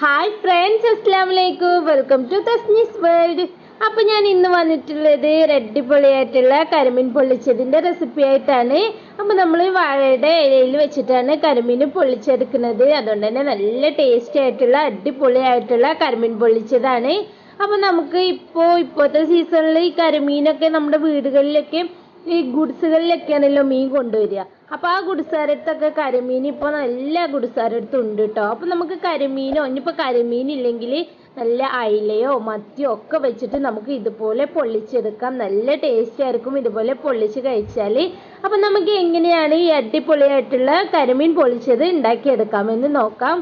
Hi friends അസ്സാം വലൈക്കും welcome to Tasnee's world അപ്പോൾ ഞാൻ ഇന്ന് വന്നിട്ടുള്ളത് റെഡ് പൊളിയായിട്ടുള്ള കരിമീൻ പൊള്ളിച്ചതിന്റെ റെസിപ്പി ആയിട്ടാണ്. അപ്പോൾ നമ്മൾ വാഴയുടെ ഇലയിൽ വെച്ചിട്ടാണ് കരിമീൻ പൊള്ളിച്ചെടുക്കുന്നത്. അതുകൊണ്ട് തന്നെ നല്ല ടേസ്റ്റി ആയിട്ടുള്ള അടിപൊളിയായിട്ടുള്ള കരിമീൻ പൊള്ളിച്ചതാണ്. അപ്പോൾ നമുക്ക് ഇപ്പോ ഇപ്പോഴത്തെ സീസണിൽ ഈ കരിമീനൊക്കെ നമ്മുടെ വീടുകളിലൊക്കെ ഈ ഗുഡ്സുകളിലൊക്കെയാണല്ലോ മീൻ കൊണ്ടുവരിക. അപ്പോൾ ആ ഗുഡ്സാരത്തൊക്കെ കരിമീൻ ഇപ്പോൾ നല്ല ഗുഡ്സാരത്തും ഉണ്ട് കേട്ടോ അപ്പോൾ നമുക്ക് കരിമീനോ ഇനിയിപ്പോൾ കരിമീൻ ഇല്ലെങ്കിൽ നല്ല അയിലയോ മത്തിയോ ഒക്കെ വെച്ചിട്ട് നമുക്ക് ഇതുപോലെ പൊള്ളിച്ചെടുക്കാം. നല്ല ടേസ്റ്റ് ആയിരിക്കും ഇതുപോലെ പൊള്ളിച്ച് കഴിച്ചാൽ അപ്പൊ നമുക്ക് എങ്ങനെയാണ് ഈ അടിപൊളിയായിട്ടുള്ള കരിമീൻ പൊള്ളിച്ചത് ഉണ്ടാക്കിയെടുക്കാമെന്ന് നോക്കാം.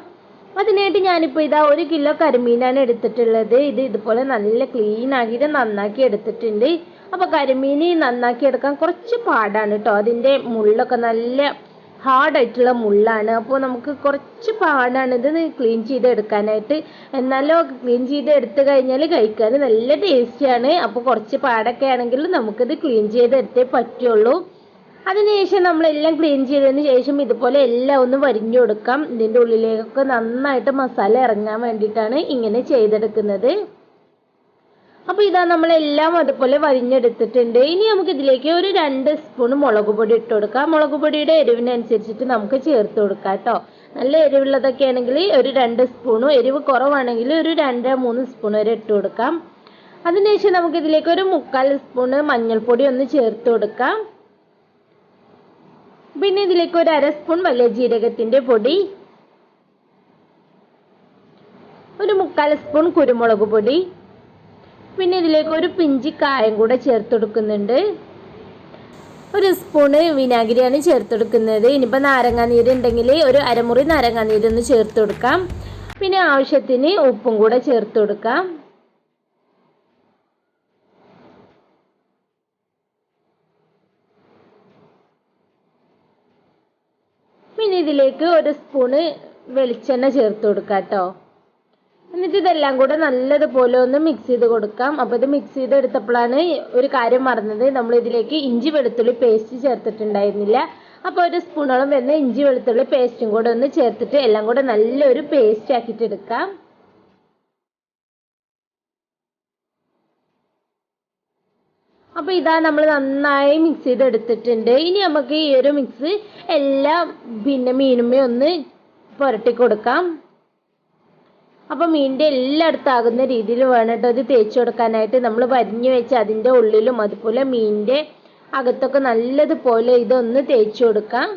അതിനായിട്ട് ഞാനിപ്പോൾ ഇതാ ഒരു കിലോ കരിമീനാണ് എടുത്തിട്ടുള്ളത്. ഇത് ഇതുപോലെ നല്ല ക്ലീൻ ആക്കിയിട്ട് നന്നാക്കി എടുത്തിട്ടുണ്ട്. അപ്പോൾ കരിമീനി നന്നാക്കി എടുക്കാൻ കുറച്ച് പാടാണ് കേട്ടോ അതിന്റെ മുള്ളൊക്കെ നല്ല ഹാർഡായിട്ടുള്ള മുള്ളാണ്. അപ്പോൾ നമുക്ക് കുറച്ച് പാടാണ് ഇത് ക്ലീൻ ചെയ്ത് എടുക്കാനായിട്ട്. എന്നാലോ ക്ലീൻ ചെയ്ത് എടുത്തു കഴിഞ്ഞാൽ കഴിക്കാൻ നല്ല ടേസ്റ്റിയാണ് അപ്പോൾ കുറച്ച് പാടൊക്കെ ആണെങ്കിൽ നമുക്കിത് ക്ലീൻ ചെയ്ത് എടുത്തേ പറ്റുള്ളൂ. അതിനുശേഷം നമ്മളെല്ലാം ക്ലീൻ ചെയ്തതിന് ശേഷം ഇതുപോലെ എല്ലാം ഒന്ന് വരിഞ്ഞു കൊടുക്കാം. ഇതിന്റെ ഉള്ളിലേക്കൊക്കെ നന്നായിട്ട് മസാല ഇറങ്ങാൻ വേണ്ടിയിട്ടാണ് ഇങ്ങനെ ചെയ്തെടുക്കുന്നത്. അപ്പോൾ ഇതാ നമ്മളെല്ലാം അതുപോലെ വരിഞ്ഞെടുത്തിട്ടുണ്ട്. ഇനി നമുക്ക് ഇതിലേക്ക് ഒരു രണ്ട് സ്പൂൺ മുളക് പൊടി ഇട്ട് കൊടുക്കാം. മുളക് പൊടിയുടെ എരിവിനനുസരിച്ചിട്ട് നമുക്ക് ചേർത്ത് കൊടുക്കാം കേട്ടോ നല്ല എരിവുള്ളതൊക്കെ ആണെങ്കിൽ ഒരു രണ്ട് സ്പൂണും എരിവ് കുറവാണെങ്കിൽ ഒരു രണ്ട് മൂന്ന് സ്പൂൺ വരെ ഇട്ട് കൊടുക്കാം. അതിനുശേഷം നമുക്ക് ഇതിലേക്ക് ഒരു മുക്കാൽ സ്പൂണ് മഞ്ഞൾപ്പൊടി ഒന്ന് ചേർത്ത് കൊടുക്കാം. പിന്നെ ഇതിലേക്ക് ഒരു അര സ്പൂൺ വലിയ ജീരകത്തിന്റെ പൊടി ഒരു മുക്കാൽ സ്പൂൺ കുരുമുളക് പൊടി പിന്നെ ഇതിലേക്ക് ഒരു പിഞ്ചി കായം കൂടെ ചേർത്ത് കൊടുക്കുന്നുണ്ട് ഒരു സ്പൂണ് വിനാഗിരിയാണ് ചേർത്ത് കൊടുക്കുന്നത് ഇനിയിപ്പോൾ നാരങ്ങാനീര് ഉണ്ടെങ്കിൽ ഒരു അരമുറി നാരങ്ങാനീര് ഒന്ന് ചേർത്ത് കൊടുക്കാം പിന്നെ ആവശ്യത്തിന് ഉപ്പും കൂടെ ചേർത്ത് കൊടുക്കാം പിന്നെ ഇതിലേക്ക് ഒരു സ്പൂണ് വെളിച്ചെണ്ണ ചേർത്ത് കൊടുക്കാം കേട്ടോ. എന്നിട്ട് ഇതെല്ലാം കൂടെ നല്ലതുപോലെ ഒന്ന് മിക്സ് ചെയ്ത് കൊടുക്കാം. അപ്പോൾ ഇത് മിക്സ് ചെയ്ത് എടുത്തപ്പോഴാണ് ഒരു കാര്യം മറന്നത്. നമ്മൾ ഇതിലേക്ക് ഇഞ്ചി വെളുത്തുള്ളി പേസ്റ്റ് ചേർത്തിട്ടുണ്ടായിരുന്നില്ല. അപ്പോൾ ഒരു സ്പൂണോളം വരുന്ന ഇഞ്ചി വെളുത്തുള്ളി പേസ്റ്റും കൂടെ ഒന്ന് ചേർത്തിട്ട് എല്ലാം കൂടെ നല്ലൊരു പേസ്റ്റ് ആക്കിയിട്ട് എടുക്കാം. അപ്പോൾ ഇതാ നമ്മൾ നന്നായി മിക്സ് ചെയ്ത് എടുത്തിട്ടുണ്ട്. ഇനി നമുക്ക് ഈ ഒരു മിക്സ് എല്ലാം പിന്നെ മീനുമേ ഒന്ന് പുരട്ടി കൊടുക്കാം. അപ്പോൾ മീനിന്റെ എല്ലായിടത്താകുന്ന രീതിയിൽ വേണം കേട്ടോ ഇത് തേച്ച് കൊടുക്കാനായിട്ട്. നമ്മൾ വരിഞ്ഞു വെച്ച് അതിന്റെ ഉള്ളിലും അതുപോലെ മീനിന്റെ അകത്തൊക്കെ നല്ലതുപോലെ ഇതൊന്ന് തേച്ച് കൊടുക്കാം.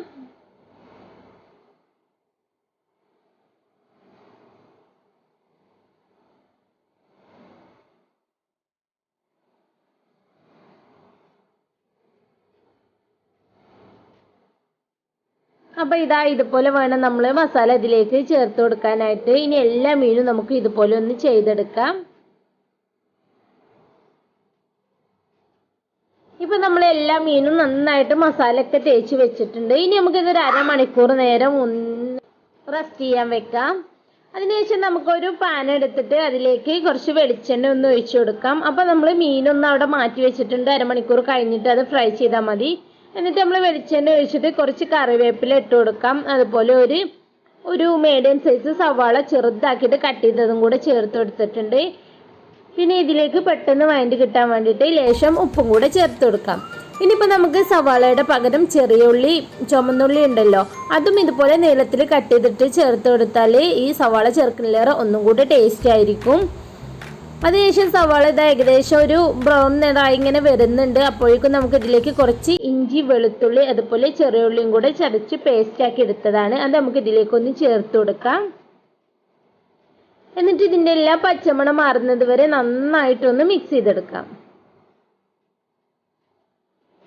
അപ്പോൾ ഇതാ ഇതുപോലെ വേണം നമ്മൾ മസാല ഇതിലേക്ക് ചേർത്ത് കൊടുക്കാനായിട്ട്. ഇനി എല്ലാ മീനും നമുക്ക് ഇതുപോലെ ഒന്ന് ചെയ്തെടുക്കാം. ഇപ്പൊ നമ്മൾ എല്ലാ മീനും നന്നായിട്ട് മസാലയൊക്കെ തേച്ച് വെച്ചിട്ടുണ്ട്. ഇനി നമുക്ക് നമുക്കിതൊരു അരമണിക്കൂർ നേരം ഒന്ന് റെസ്റ്റ് ചെയ്യാൻ വെക്കാം. അതിനുശേഷം നമുക്കൊരു പാൻ എടുത്തിട്ട് അതിലേക്ക് കുറച്ച് വെളിച്ചെണ്ണ ഒന്ന് ഒഴിച്ചു കൊടുക്കാം. അപ്പോൾ നമ്മൾ മീനൊന്ന് അവിടെ മാറ്റി വെച്ചിട്ടുണ്ട്. അരമണിക്കൂർ കഴിഞ്ഞിട്ട് അത് ഫ്രൈ ചെയ്താൽ മതി. എന്നിട്ട് നമ്മൾ വെളിച്ചെണ്ണ ഒഴിച്ചിട്ട് കുറച്ച് കറിവേപ്പില ഇട്ട് കൊടുക്കാം. അതുപോലെ ഒരു ഒരു മീഡിയം സൈസ് സവാള ചെറുതാക്കിയിട്ട് കട്ട് ചെയ്തതും കൂടെ ചേർത്ത് കൊടുത്തിട്ടുണ്ട്. പിന്നെ ഇതിലേക്ക് പെട്ടെന്ന് വഴണ്ടി കിട്ടാൻ വേണ്ടിയിട്ട് ലേശം ഉപ്പും കൂടെ ചേർത്ത് കൊടുക്കാം. ഇനിയിപ്പോൾ നമുക്ക് സവാളയുടെ പകരം ചെറിയ ഉള്ളി ചുമന്നുള്ളി ഉണ്ടല്ലോ അതും ഇതുപോലെ നീളത്തിൽ കട്ട് ചെയ്തിട്ട് ചേർത്ത് കൊടുത്താൽ ഈ സവാള ചേർക്കുന്നില്ലേറെ ഒന്നും കൂടി ടേസ്റ്റ് ആയിരിക്കും. അതിനുശേഷം സവാള ഇത് ഏകദേശം ഒരു ബ്രൗൺ നിറമായി ഇങ്ങനെ വരുന്നുണ്ട്. അപ്പോഴേക്കും നമുക്ക് ഇതിലേക്ക് കുറച്ച് ഇഞ്ചി വെളുത്തുള്ളി അതുപോലെ ചെറിയ ഉള്ളിയും കൂടെ ചതച്ച് പേസ്റ്റ് ആക്കി എടുത്തതാണ്. അത് നമുക്ക് ഇതിലേക്ക് ഒന്ന് ചേർത്ത് കൊടുക്കാം. എന്നിട്ട് ഇതിന്റെ എല്ലാ പച്ചമണം മാറുന്നത് വരെ നന്നായിട്ടൊന്ന് മിക്സ് ചെയ്തെടുക്കാം.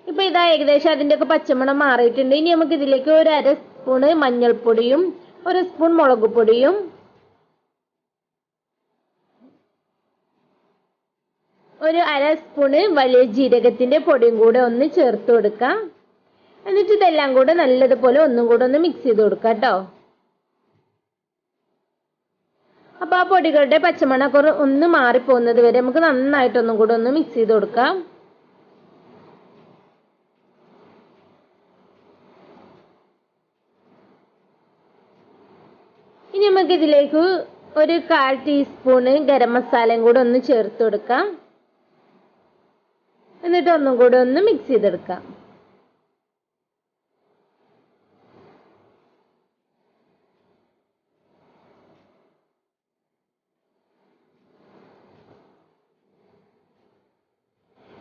ഇപ്പൊ ഇതാ ഏകദേശം അതിന്റെയൊക്കെ പച്ചമണം മാറിയിട്ടുണ്ട്. ഇനി നമുക്ക് ഇതിലേക്ക് ഒരു അര സ്പൂണ് മഞ്ഞൾപ്പൊടിയും ഒരു സ്പൂൺ മുളക് പൊടിയും ഒരു അര സ്പൂണ് വലിയ ജീരകത്തിന്റെ പൊടിയും കൂടെ ഒന്ന് ചേർത്ത് കൊടുക്കാം. എന്നിട്ട് ഇതെല്ലാം കൂടെ നല്ലതുപോലെ ഒന്നും കൂടെ ഒന്ന് മിക്സ് ചെയ്ത് കൊടുക്കുക കേട്ടോ അപ്പോൾ ആ പൊടികളുടെ പച്ചമണമൊക്കെ ഒന്ന് മാറിപ്പോകുന്നത് വരെ നമുക്ക് നന്നായിട്ടൊന്നും കൂടെ ഒന്ന് മിക്സ് ചെയ്ത് കൊടുക്കാം. ഇനി നമുക്ക് ഇതിലേക്ക് ഒരു കാൽ ടീസ്പൂണ് ഗരം മസാലയും കൂടെ ഒന്ന് ചേർത്ത് കൊടുക്കാം. എന്നിട്ട് ഒന്നും കൂടെ ഒന്ന് മിക്സ് ചെയ്തെടുക്കാം.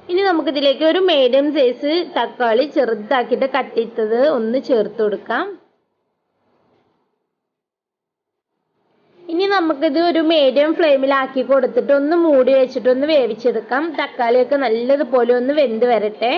ഇനി നമുക്കിതിലേക്ക് ഒരു മീഡിയം സൈസ് തക്കാളി ചെറുതാക്കിയിട്ട് കട്ട് ചെയ്തത് ഒന്ന് ചേർത്ത് കൊടുക്കാം ഇനി നമുക്കിത് ഒരു മീഡിയം ഫ്ലെയിമിലാക്കി കൊടുത്തിട്ട് ഒന്ന് മൂടി വെച്ചിട്ട് ഒന്ന് വേവിച്ചെടുക്കാം. തക്കാളിയൊക്കെ നല്ലതുപോലെ ഒന്ന് വെന്ത് വരട്ടെ.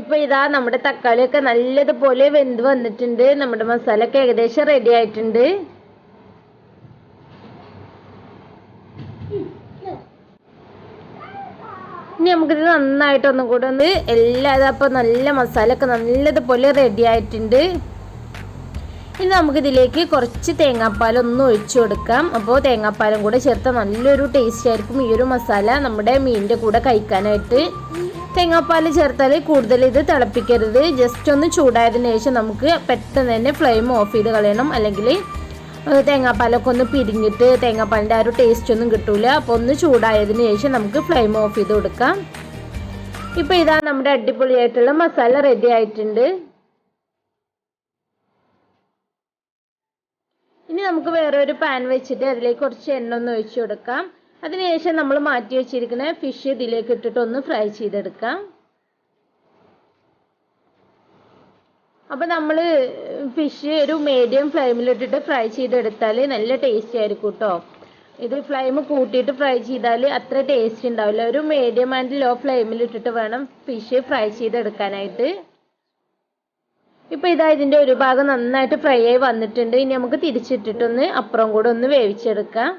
ഇപ്പൊ ഇതാ നമ്മുടെ തക്കാളിയൊക്കെ നല്ലതുപോലെ വെന്ത് വന്നിട്ടുണ്ട്. നമ്മുടെ മസാല ഒക്കെ ഏകദേശം റെഡി ആയിട്ടുണ്ട് ഇനി നമുക്കിത് നന്നായിട്ട് ഒന്നും കൂടെ ഒന്ന് എല്ലാം അപ്പം നല്ല മസാല ഒക്കെ നല്ലതുപോലെ റെഡി ആയിട്ടുണ്ട്. ഇനി നമുക്കിതിലേക്ക് കുറച്ച് തേങ്ങാപ്പാലൊന്നും ഒഴിച്ചു കൊടുക്കാം. അപ്പോൾ തേങ്ങാപ്പാലും കൂടെ ചേർത്ത നല്ലൊരു ടേസ്റ്റ് ആയിരിക്കും ഈ ഒരു മസാല നമ്മുടെ മീനിന്റെ കൂടെ കഴിക്കാനായിട്ട്. തേങ്ങാപ്പാൽ ചേർത്താൽ കൂടുതൽ ഇത് തിളപ്പിക്കരുത്. ജസ്റ്റ് ഒന്ന് ചൂടായതിനു ശേഷം നമുക്ക് പെട്ടെന്ന് തന്നെ ഫ്ലെയിം ഓഫ് ചെയ്ത് കളയണം. അല്ലെങ്കിൽ തേങ്ങാപ്പാലൊക്കെ ഒന്ന് പിരിഞ്ഞിട്ട് തേങ്ങാപ്പാലിന്റെ ആ ഒരു ടേസ്റ്റ് ഒന്നും കിട്ടൂല. അപ്പോൾ ഒന്ന് ചൂടായതിനു ശേഷം നമുക്ക് ഫ്ലെയിം ഓഫ് ചെയ്ത് കൊടുക്കാം. ഇപ്പോൾ ഇതാ നമ്മുടെ അടിപൊളിയായിട്ടുള്ള മസാല റെഡി ആയിട്ടുണ്ട്. ഇനി നമുക്ക് വേറെ ഒരു പാൻ വെച്ചിട്ട് അതിലേക്ക് കുറച്ച് എണ്ണ ഒന്ന് ഒഴിച്ചു കൊടുക്കാം. അതിനുശേഷം നമ്മൾ മാറ്റി വെച്ചിരിക്കുന്ന ഫിഷ് ഇതിലേക്ക് ഇട്ടിട്ട് ഒന്ന് ഫ്രൈ ചെയ്തെടുക്കാം. അപ്പോൾ നമ്മൾ ഫിഷ് ഒരു മീഡിയം ഫ്ലെയിമിലിട്ടിട്ട് ഫ്രൈ ചെയ്തെടുത്താൽ നല്ല ടേസ്റ്റി ആയിരിക്കും കേട്ടോ ഇത് ഫ്ലെയിം കൂട്ടിയിട്ട് ഫ്രൈ ചെയ്താൽ അത്ര ടേസ്റ്റ് ഉണ്ടാവില്ല ഒരു മീഡിയം ആൻഡ് ലോ ഫ്ലെയിമിലിട്ടിട്ട് വേണം ഫിഷ് ഫ്രൈ ചെയ്തെടുക്കാനായിട്ട്. ഇപ്പോൾ ഇതാ ഇതിന്റെ ഒരു ഭാഗം നന്നായിട്ട് ഫ്രൈ ആയി വന്നിട്ടുണ്ട്. ഇനി നമുക്ക് തിരിച്ചിട്ടിട്ടൊന്ന് അപ്പുറം കൂടെ ഒന്ന് വേവിച്ചെടുക്കാം.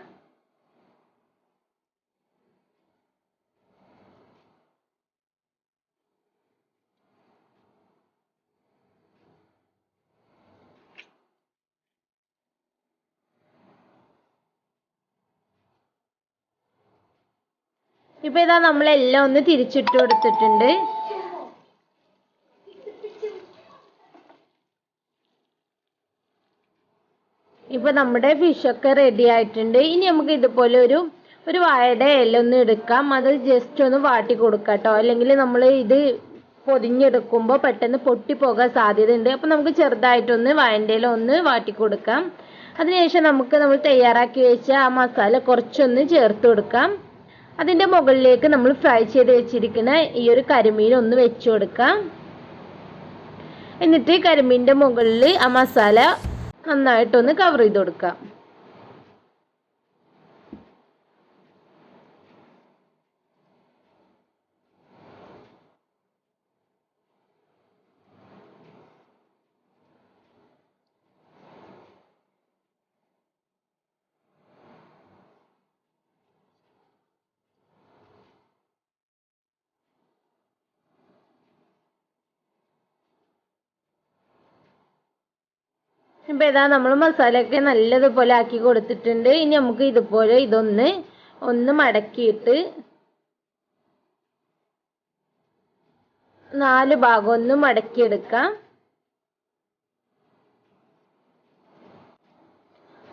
ഇപ്പൊ ഇതാ നമ്മളെല്ലാം ഒന്ന് തിരിച്ചിട്ട് കൊടുത്തിട്ടുണ്ട്. ഇപ്പൊ നമ്മുടെ ഫിഷൊക്കെ റെഡി ആയിട്ടുണ്ട്. ഇനി നമുക്ക് ഇതുപോലെ ഒരു ഒരു വാഴയുടെ ഇല ഒന്ന് എടുക്കാം. അത് ജസ്റ്റ് ഒന്ന് വാട്ടി കൊടുക്കാം കേട്ടോ അല്ലെങ്കിൽ നമ്മൾ ഇത് പൊതിഞ്ഞെടുക്കുമ്പോൾ പെട്ടെന്ന് പൊട്ടിപ്പോകാൻ സാധ്യതയുണ്ട്. അപ്പം നമുക്ക് ചെറുതായിട്ടൊന്ന് വാഴന്റെ ഇല ഒന്ന് വാട്ടി കൊടുക്കാം. അതിനുശേഷം നമുക്ക് നമ്മൾ തയ്യാറാക്കി വെച്ച ആ മസാല കുറച്ചൊന്ന് ചേർത്ത് കൊടുക്കാം. അതിന്റെ മുകളിലേക്ക് നമ്മൾ ഫ്രൈ ചെയ്ത് വെച്ചിരിക്കുന്ന ഈ ഒരു കരിമീൻ ഒന്ന് വെച്ച് കൊടുക്കാം. എന്നിട്ട് കരിമീന്റെ മുകളിൽ ആ മസാല നന്നായിട്ടൊന്ന് കവർ ചെയ്ത് കൊടുക്കാം. ഇപ്പം ഇതാ നമ്മൾ മസാലയൊക്കെ നല്ലതുപോലെ ആക്കി കൊടുത്തിട്ടുണ്ട്. ഇനി നമുക്ക് ഇതുപോലെ ഇതൊന്ന് ഒന്ന് മടക്കിയിട്ട് നാല് ഭാഗം ഒന്ന് മടക്കിയെടുക്കാം.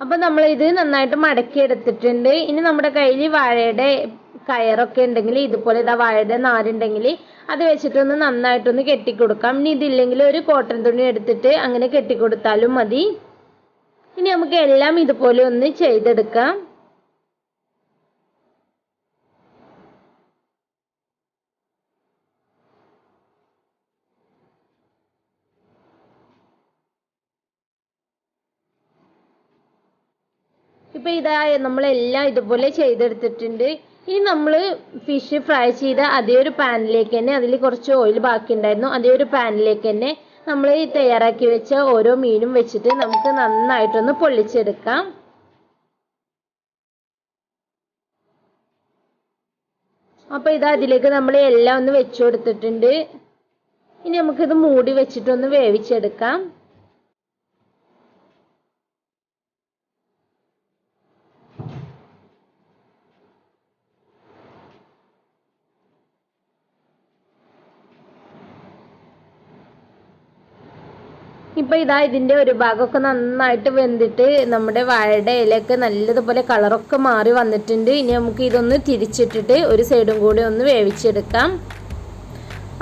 അപ്പോൾ നമ്മൾ ഇത് നന്നായിട്ട് മടക്കിയെടുത്തിട്ടുണ്ട്. ഇനി നമ്മുടെ കയ്യിൽ വാഴയുടെ കയറൊക്കെ ഉണ്ടെങ്കിൽ ഇതുപോലെ ഇതാ വാഴയുടെ നാരുണ്ടെങ്കിൽ അത് വെച്ചിട്ടൊന്ന് നന്നായിട്ടൊന്ന് കെട്ടിക്കൊടുക്കാം. ഇനി ഇതില്ലെങ്കിൽ ഒരു കോട്ടൺ തുണി എടുത്തിട്ട് അങ്ങനെ കെട്ടിക്കൊടുത്താലും മതി. ഇനി നമുക്ക് എല്ലാം ഇതുപോലെ ഒന്ന് ചെയ്തെടുക്കാം. ഇപ്പൊ ഇതാ നമ്മളെല്ലാം ഇതുപോലെ ചെയ്തെടുത്തിട്ടുണ്ട്. ഇനി നമ്മൾ ഫിഷ് ഫ്രൈ ചെയ്ത അതേ ഒരു പാനിലേക്ക് തന്നെ അതിൽ കുറച്ച് ഓയിൽ ബാക്കി ഉണ്ടായിരുന്നു അതേ ഒരു പാനിലേക്ക് തന്നെ നമ്മൾ ഈ തയ്യാറാക്കി വെച്ച ഓരോ മീനും വെച്ചിട്ട് നമുക്ക് നന്നായിട്ടൊന്ന് പൊള്ളിച്ചെടുക്കാം. അപ്പോൾ ഇത് അതിലേക്ക് നമ്മൾ എല്ലാം ഒന്ന് വെച്ചു കൊടുത്തിട്ടുണ്ട്. ഇനി നമുക്കിത് മൂടി വെച്ചിട്ടൊന്ന് വേവിച്ചെടുക്കാം. ഇപ്പം ഇതാ ഇതിന്റെ ഒരു ഭാഗമൊക്കെ നന്നായിട്ട് വെന്തിട്ട് നമ്മുടെ വാഴയുടെ ഇലയൊക്കെ നല്ലതുപോലെ കളറൊക്കെ മാറി വന്നിട്ടുണ്ട്. ഇനി നമുക്ക് ഇതൊന്ന് തിരിച്ചിട്ടിട്ട് ഒരു സൈഡും കൂടി ഒന്ന് വേവിച്ചെടുക്കാം.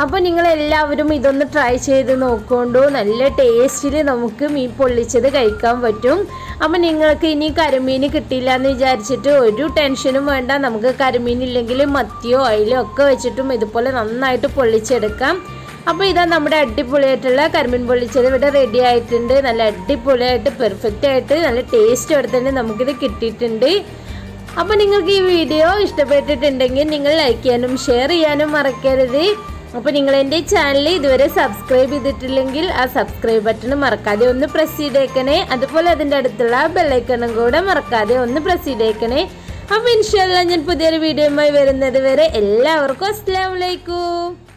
അപ്പോൾ നിങ്ങൾ എല്ലാവരും ഇതൊന്ന് ട്രൈ ചെയ്ത് നോക്കൊണ്ടു. നല്ല ടേസ്റ്റിൽ നമുക്ക് മീൻ പൊള്ളിച്ചത് കഴിക്കാൻ പറ്റും. അപ്പോൾ നിങ്ങൾക്ക് ഇനി കരിമീൻ കിട്ടില്ല എന്ന് വിചാരിച്ചിട്ട് ഒരു ടെൻഷനും വേണ്ട. നമുക്ക് കരിമീൻ ഇല്ലെങ്കിൽ മത്തിയോ അയിലോ ഒക്കെ വെച്ചിട്ടും ഇതുപോലെ നന്നായിട്ട് പൊള്ളിച്ചെടുക്കാം. അപ്പോൾ ഇതാ നമ്മുടെ അടിപൊളിയായിട്ടുള്ള കരിമീൻ പൊള്ളിച്ചത് ഇവിടെ റെഡി ആയിട്ടുണ്ട്. നല്ല അടിപൊളിയായിട്ട് പെർഫെക്റ്റ് ആയിട്ട് നല്ല ടേസ്റ്റ് എടുത്തിട്ട് നമുക്കിത് കിട്ടിയിട്ടുണ്ട്. അപ്പോൾ നിങ്ങൾക്ക് ഈ വീഡിയോ ഇഷ്ടപ്പെട്ടിട്ടുണ്ടെങ്കിൽ നിങ്ങൾ ലൈക്ക് ചെയ്യാനും ഷെയർ ചെയ്യാനും മറക്കരുത്. അപ്പോൾ നിങ്ങൾ എന്റെ ചാനൽ ഇതുവരെ സബ്സ്ക്രൈബ് ചെയ്തിട്ടില്ലെങ്കിൽ ആ സബ്സ്ക്രൈബ് ബട്ടൺ മറക്കാതെ ഒന്ന് പ്രസ് ചെയ്തേക്കണേ. അതുപോലെ അതിന്റെ അടുത്തുള്ള ബെല്ലൈക്കണും കൂടെ മറക്കാതെ ഒന്ന് പ്രസ് ചെയ്തേക്കണേ. അപ്പോൾ ഇൻഷാല്ല ഞാൻ പുതിയൊരു വീഡിയോയുമായി വരുന്നത് വരെ എല്ലാവർക്കും അസ്സാം വലൈക്കും